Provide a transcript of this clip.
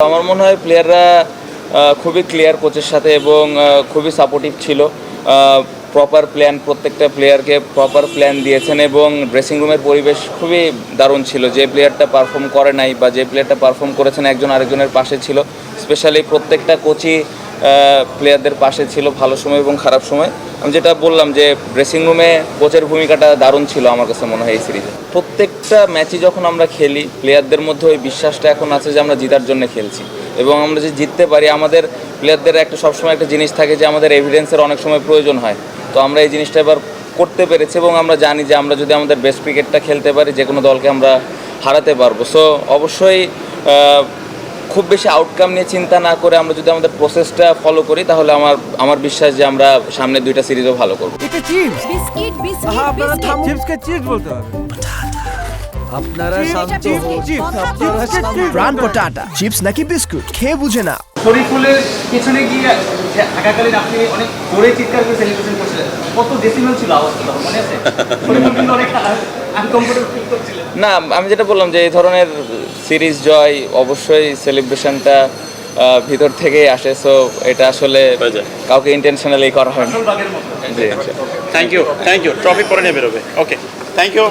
আমার মনে হয় প্লেয়াররা খুবই ক্লিয়ার কোচের সাথে এবং খুবই সাপোর্টিভ ছিল। প্রপার প্ল্যান প্রত্যেকটা প্লেয়ারকে প্রপার প্ল্যান দিয়েছেন এবং ড্রেসিং রুমের পরিবেশ খুবই দারুণ ছিল। যে প্লেয়ারটা পারফর্ম করে নাই বা যে প্লেয়ারটা পারফর্ম করেছেন, একজন আরেকজনের পাশে ছিল। স্পেশালি প্রত্যেকটা কোচই প্লেয়ারদের পাশে ছিল ভালো সময় এবং খারাপ সময়। আমি যেটা বললাম যে ড্রেসিং রুমে কোচের ভূমিকাটা দারুণ ছিল আমার কাছে মনে হয় এই সিরিজে প্রত্যেকটা ম্যাচই যখন আমরা খেলি প্লেয়ারদের মধ্যে ওই বিশ্বাসটা এখন আছে যে আমরা জিতার জন্য খেলছি। এবং আমরা যে জিততে পারি, আমাদের প্লেয়ারদের একটা সবসময় একটা জিনিস থাকে যে আমাদের এভিডেন্সের অনেক সময় প্রয়োজন হয়। তো আমরা এই জিনিসটা এবার করতে পেরেছি এবং আমরা জানি যে আমরা যদি আমাদের বেস্ট ক্রিকেটটা খেলতে পারি যে কোনো দলকে আমরা হারাতে পারব। সো অবশ্যই খুব বেশি আউটকাম নিয়ে চিন্তা না করে আমরা যদি আমাদের প্রসেসটা ফলো করি তাহলে আমার আমার বিশ্বাস যে আমরা সামনে দুইটা সিরিজও ভালো করব। এটা চিপস বিস্কিট বিস্কিট আপনারা বিস্কিট থামুন। চিপসকে চিপস বলতে হবে। আপনারা শান্ত হন। পটাটা চিপস নাকি বিস্কুট খেয়ে বুঝে না শরীফুলের পিছনে গিয়ে থাকাকালীন আপনি অনেক জোরে চিৎকার করে সেলিব্রেশন করছিলেন কত ডেসিমেল ছিল আওয়াজটা মনে আছে? অনেক আনকমফোর্টেবল ফিল করছিলেন না আমি যেটা বললাম যে এই ধরনের সিরিজ জয় অবশ্যই সেলিব্রেশনটা ভিতর থেকেই আসে সো এটা আসলে কাউকে ইন্টেনশনালি করা হয় না জি ইনশাআল্লাহ। Thank you thank you trophy পরে নিয়ে বেরোবে। Okay thank you